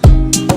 Thank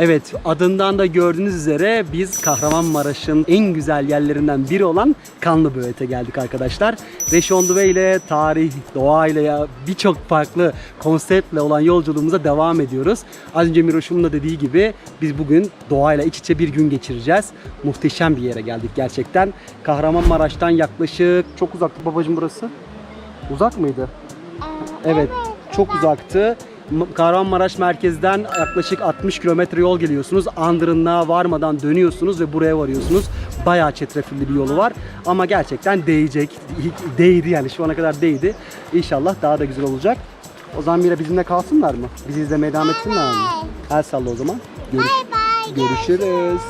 Evet adından da gördüğünüz üzere biz Kahramanmaraş'ın en güzel yerlerinden biri olan Kanlıböğüt'e geldik arkadaşlar. Reşonduve ile tarih, doğa ile ya birçok farklı konseptle olan yolculuğumuza devam ediyoruz. Az önce Miroş'un da dediği gibi biz bugün doğayla iç içe bir gün geçireceğiz. Muhteşem bir yere geldik gerçekten. Kahramanmaraş'tan yaklaşık çok uzaktı babacığım burası. Uzak mıydı? Evet, çok uzaktı. Kahramanmaraş merkezden yaklaşık 60 kilometre yol geliyorsunuz. Andırınlığa varmadan dönüyorsunuz ve buraya varıyorsunuz. Bayağı çetrefilli bir yolu var ama gerçekten değecek. Değdi yani şu ana kadar değdi. İnşallah daha da güzel olacak. O zaman Mira bizimle kalsınlar mı? Bizi izlemeye devam etsinler mi? El salla o zaman. Görüş Bay bay. görüşürüz.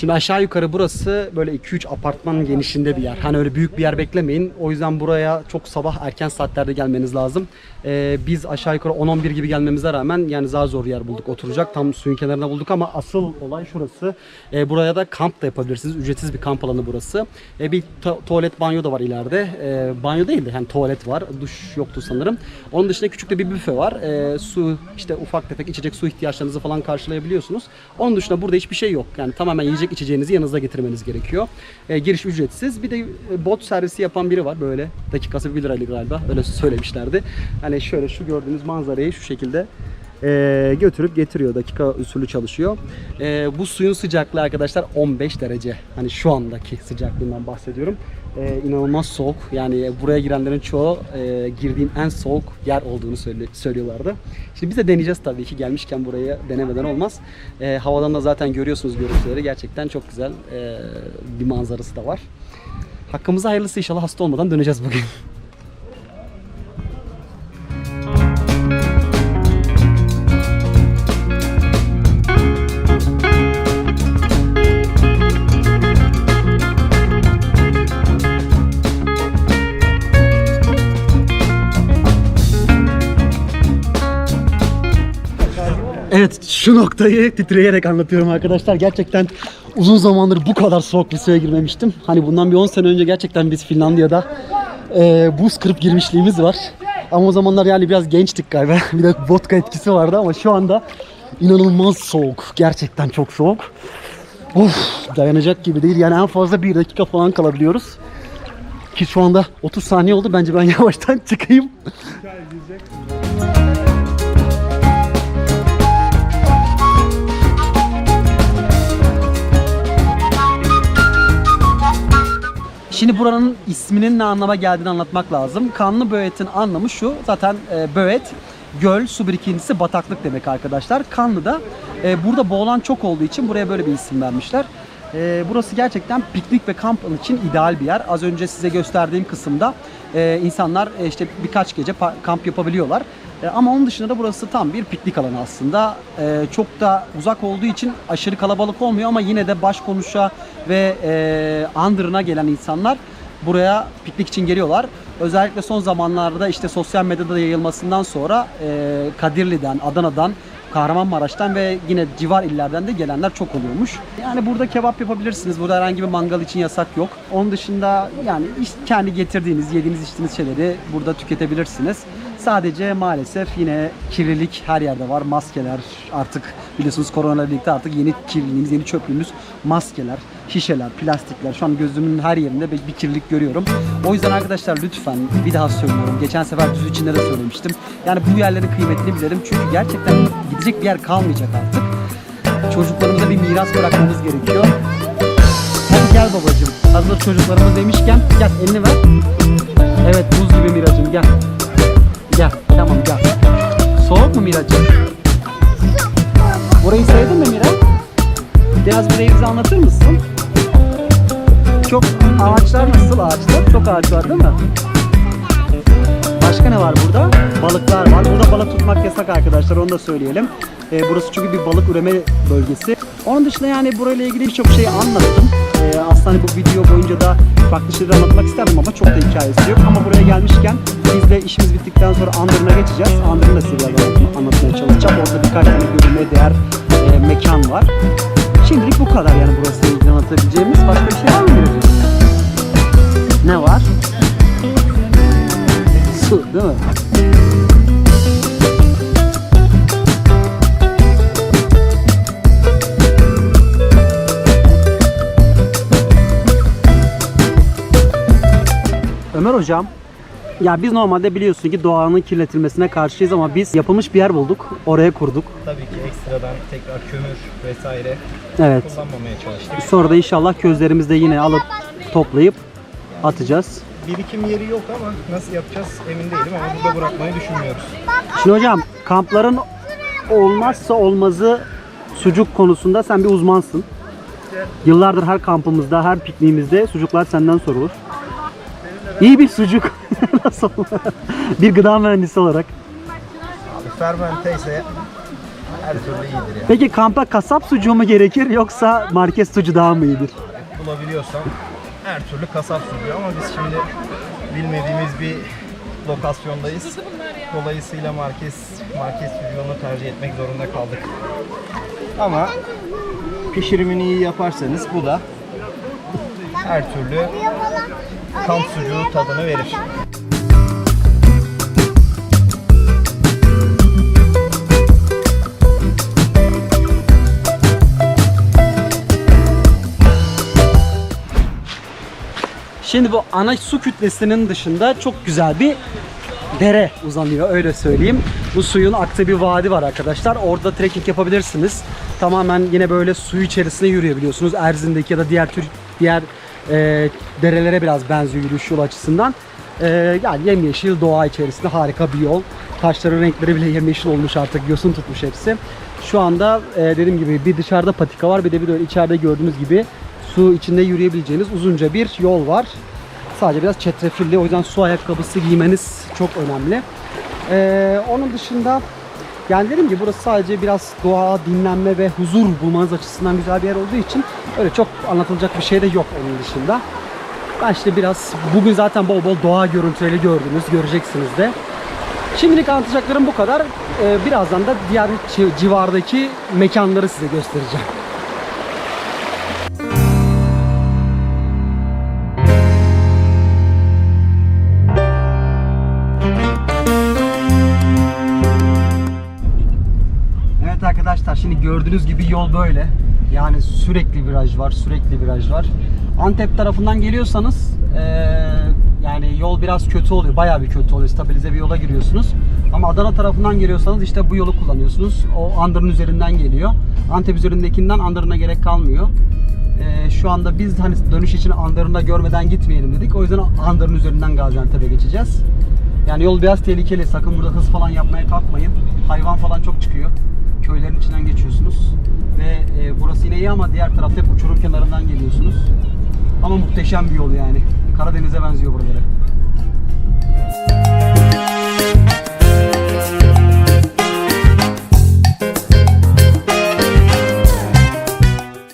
Şimdi aşağı yukarı burası böyle 2-3 apartman genişliğinde bir yer. Hani öyle büyük bir yer beklemeyin. O yüzden buraya çok sabah erken saatlerde gelmeniz lazım. Ee, biz aşağı yukarı 10-11 gibi gelmemize rağmen yani zar zor yer bulduk oturacak. Tam suyun kenarına bulduk ama asıl olay şurası. Ee, buraya da kamp da yapabilirsiniz. Ücretsiz bir kamp alanı burası. Ee, bir tu- tuvalet banyo da var ileride. Ee, banyo değil de yani tuvalet var. Duş yoktu sanırım. Onun dışında küçük de bir büfe var. Ee, su işte ufak tefek içecek su ihtiyaçlarınızı falan karşılayabiliyorsunuz. Onun dışında burada hiçbir şey yok. Yani tamamen yiyecek içeceğinizi yanınızda getirmeniz gerekiyor. Ee, giriş ücretsiz. Bir de e, bot servisi yapan biri var böyle. Dakikası 1 liraydı galiba. Öyle söylemişlerdi. Hani şöyle şu gördüğünüz manzarayı şu şekilde e, götürüp getiriyor. Dakika usulü çalışıyor. E, bu suyun sıcaklığı arkadaşlar 15 derece. Hani şu andaki sıcaklığından bahsediyorum. E, inanılmaz soğuk. Yani buraya girenlerin çoğu e, girdiğin en soğuk yer olduğunu söyle- söylüyorlardı. Şimdi biz de deneyeceğiz tabii ki. Gelmişken buraya denemeden olmaz. E, havadan da zaten görüyorsunuz görüntüleri. Gerçekten çok güzel e, bir manzarası da var. Hakkımıza hayırlısı inşallah hasta olmadan döneceğiz bugün. Evet şu noktayı titreyerek anlatıyorum arkadaşlar. Gerçekten uzun zamandır bu kadar soğuk bir suya girmemiştim. Hani bundan bir 10 sene önce gerçekten biz Finlandiya'da e, buz kırıp girmişliğimiz var. Ama o zamanlar yani biraz gençtik galiba. bir de vodka etkisi vardı ama şu anda inanılmaz soğuk. Gerçekten çok soğuk. Of dayanacak gibi değil. Yani en fazla bir dakika falan kalabiliyoruz. Ki şu anda 30 saniye oldu. Bence ben yavaştan çıkayım. Şimdi buranın isminin ne anlama geldiğini anlatmak lazım. Kanlı Böğet'in anlamı şu. Zaten e, Böğet göl, su birikintisi, bataklık demek arkadaşlar. Kanlı da e, burada boğulan çok olduğu için buraya böyle bir isim vermişler. E, burası gerçekten piknik ve kamp için ideal bir yer. Az önce size gösterdiğim kısımda e, insanlar e, işte birkaç gece kamp yapabiliyorlar. E, ama onun dışında da burası tam bir piknik alanı aslında. E, çok da uzak olduğu için aşırı kalabalık olmuyor ama yine de baş konuşa ve e, andırına gelen insanlar buraya piknik için geliyorlar. Özellikle son zamanlarda işte sosyal medyada da yayılmasından sonra Kadirli'den, Adana'dan, Kahramanmaraş'tan ve yine civar illerden de gelenler çok oluyormuş. Yani burada kebap yapabilirsiniz. Burada herhangi bir mangal için yasak yok. Onun dışında yani kendi getirdiğiniz, yediğiniz, içtiğiniz şeyleri burada tüketebilirsiniz. Sadece maalesef yine kirlilik her yerde var. Maskeler artık biliyorsunuz korona birlikte artık yeni kirliliğimiz, yeni çöplüğümüz maskeler, şişeler, plastikler. Şu an gözümün her yerinde bir kirlilik görüyorum. O yüzden arkadaşlar lütfen bir daha söylüyorum. Geçen sefer düz içinde de söylemiştim. Yani bu yerlerin kıymetini bilelim. Çünkü gerçekten gidecek bir yer kalmayacak artık. Çocuklarımıza bir miras bırakmamız gerekiyor. Hadi gel babacığım. Hazır çocuklarımız demişken gel elini ver. Evet buz gibi Miracım gel. Gel tamam gel. Soğuk mu Miracım? Burayı sevdin mi Mira? Biraz burayı bize anlatır mısın? Çok ağaçlar nasıl ağaçlar? Çok ağaç var değil mi? Başka ne var burada? Balıklar var. Burada balık tutmak yasak arkadaşlar onu da söyleyelim. Ee, burası çünkü bir balık üreme bölgesi. Onun dışında yani burayla ilgili birçok şey anlattım. Ee, aslında bu video boyunca da farklı şeyler anlatmak isterdim ama çok da hikayesi yok. Ama buraya gelmişken biz de işimiz bittikten sonra Andırın'a geçeceğiz. Andırın'ı da size biraz anlat- anlatmaya çalışacağım. Orada birkaç tane görülmeye değer e, mekan var. Şimdilik bu kadar yani burası ilgili anlatabileceğimiz. Başka bir şey var mı? Ne var? Su değil mi? Ömer hocam, ya biz normalde biliyorsun ki doğanın kirletilmesine karşıyız ama biz yapılmış bir yer bulduk. Oraya kurduk. Tabii ki ekstradan tekrar kömür vesaire Evet. kullanmamaya çalıştık. Sonra da inşallah közlerimizde yine alıp toplayıp atacağız. Birikim yeri yok ama nasıl yapacağız emin değilim ama burada bırakmayı düşünmüyoruz. Şimdi hocam kampların olmazsa olmazı sucuk konusunda sen bir uzmansın. Yıllardır her kampımızda, her pikniğimizde sucuklar senden sorulur. İyi bir sucuk nasıl? bir gıda mühendisi olarak. Abi fermente ise her türlü iyidir ya. Peki kampa kasap sucuğu mu gerekir yoksa market sucuğu daha mı iyidir? Bulabiliyorsam her türlü kasap sucuğu ama biz şimdi bilmediğimiz bir lokasyondayız. Dolayısıyla market, market sucuğunu tercih etmek zorunda kaldık. Ama pişirimini iyi yaparsanız bu da her türlü kamp sucuğu tadını verir. Şimdi bu ana su kütlesinin dışında çok güzel bir dere uzanıyor öyle söyleyeyim. Bu suyun aktığı bir vadi var arkadaşlar. Orada trekking yapabilirsiniz. Tamamen yine böyle suyu içerisine yürüyebiliyorsunuz. Erzin'deki ya da diğer tür diğer e, derelere biraz benziyor yürüyüş yolu açısından. E, yani yemyeşil doğa içerisinde harika bir yol. Taşların renkleri bile yemyeşil olmuş artık yosun tutmuş hepsi. Şu anda e, dediğim gibi bir dışarıda patika var bir de bir de içeride gördüğünüz gibi su içinde yürüyebileceğiniz uzunca bir yol var. Sadece biraz çetrefilli. O yüzden su ayakkabısı giymeniz çok önemli. Ee, onun dışında yani dedim ki burası sadece biraz doğa, dinlenme ve huzur bulmanız açısından güzel bir yer olduğu için öyle çok anlatılacak bir şey de yok onun dışında. Ben işte biraz bugün zaten bol bol doğa görüntüleri gördünüz, göreceksiniz de. Şimdilik anlatacaklarım bu kadar. Ee, birazdan da diğer ci- civardaki mekanları size göstereceğim. Gördüğünüz gibi yol böyle. Yani sürekli viraj var, sürekli viraj var. Antep tarafından geliyorsanız eee, yani yol biraz kötü oluyor. Bayağı bir kötü oluyor. Stabilize bir yola giriyorsunuz. Ama Adana tarafından geliyorsanız işte bu yolu kullanıyorsunuz. O Andırın üzerinden geliyor. Antep üzerindekinden Andırın'a gerek kalmıyor. Eee, şu anda biz hani dönüş için Andırın'da görmeden gitmeyelim dedik. O yüzden Andırın üzerinden Gaziantep'e geçeceğiz. Yani yol biraz tehlikeli. Sakın burada hız falan yapmaya kalkmayın. Hayvan falan çok çıkıyor. İyi ama diğer tarafta hep uçurum kenarından geliyorsunuz. Ama muhteşem bir yol yani. Karadeniz'e benziyor buraları.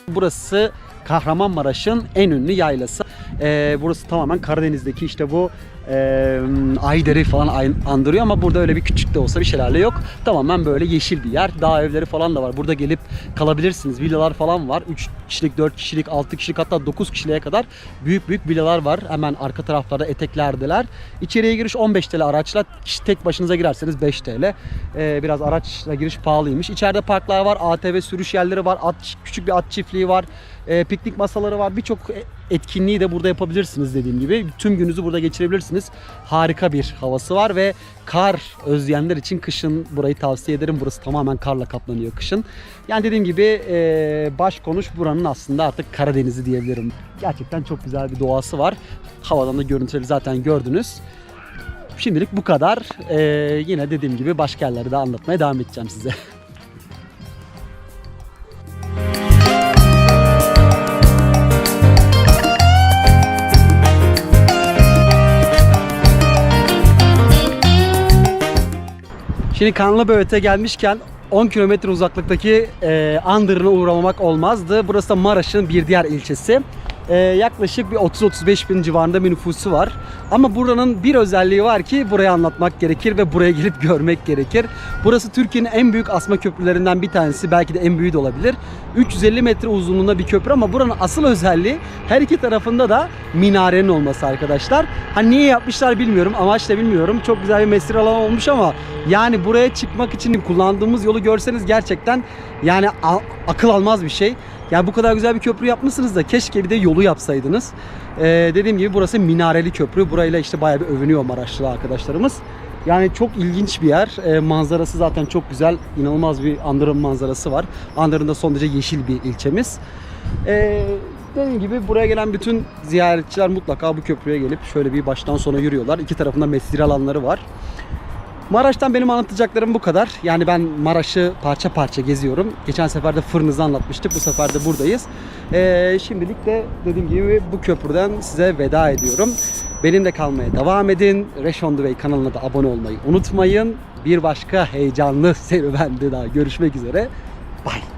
Burası Kahramanmaraş'ın en ünlü yaylası. Ee, burası tamamen Karadeniz'deki işte bu e, Ayder'i falan andırıyor ama burada öyle bir küçük de olsa bir şelale yok. Tamamen böyle yeşil bir yer. Dağ evleri falan da var. Burada gelip kalabilirsiniz. Villalar falan var. 3 kişilik, 4 kişilik, 6 kişilik hatta 9 kişiliğe kadar büyük büyük villalar var. Hemen arka taraflarda eteklerdeler. İçeriye giriş 15 TL araçla. Tek başınıza girerseniz 5 TL. Ee, biraz araçla giriş pahalıymış. İçeride parklar var, ATV sürüş yerleri var, at, küçük bir at çiftliği var, e, piknik masaları var. Birçok etkinliği de burada yapabilirsiniz dediğim gibi. Tüm gününüzü burada geçirebilirsiniz. Harika bir havası var ve kar özleyenler için kışın burayı tavsiye ederim. Burası tamamen karla kaplanıyor kışın. Yani dediğim gibi e, baş konuş buranın aslında artık Karadeniz'i diyebilirim. Gerçekten çok güzel bir doğası var. Havadan da görüntüleri zaten gördünüz. Şimdilik bu kadar. E, yine dediğim gibi başka yerleri de anlatmaya devam edeceğim size. Şimdi Kanlıböğüt'e gelmişken 10 kilometre uzaklıktaki e, Andırın'a uğramamak olmazdı. Burası da Maraş'ın bir diğer ilçesi. E, yaklaşık bir 30-35 bin civarında bir nüfusu var. Ama buranın bir özelliği var ki burayı anlatmak gerekir ve buraya gelip görmek gerekir. Burası Türkiye'nin en büyük asma köprülerinden bir tanesi. Belki de en büyüğü de olabilir. 350 metre uzunluğunda bir köprü ama buranın asıl özelliği her iki tarafında da minarenin olması arkadaşlar. Hani niye yapmışlar bilmiyorum. Amaç da bilmiyorum. Çok güzel bir mesire alanı olmuş ama yani buraya çıkmak için kullandığımız yolu görseniz gerçekten yani akıl almaz bir şey. Yani bu kadar güzel bir köprü yapmışsınız da keşke bir de yolu yapsaydınız. Ee, dediğim gibi burası minareli köprü. Burayla işte bayağı bir övünüyor Maraşlı arkadaşlarımız. Yani çok ilginç bir yer. Ee, manzarası zaten çok güzel. İnanılmaz bir Andırın manzarası var. Andırın da son derece yeşil bir ilçemiz. Ee, dediğim gibi buraya gelen bütün ziyaretçiler mutlaka bu köprüye gelip şöyle bir baştan sona yürüyorlar. İki tarafında mesire alanları var. Maraş'tan benim anlatacaklarım bu kadar. Yani ben Maraş'ı parça parça geziyorum. Geçen sefer de Fırnız'ı anlatmıştık. Bu sefer de buradayız. Ee, şimdilik de dediğim gibi bu köprüden size veda ediyorum. Benimle kalmaya devam edin. Reş on the Way kanalına da abone olmayı unutmayın. Bir başka heyecanlı serüvende daha görüşmek üzere. Bye.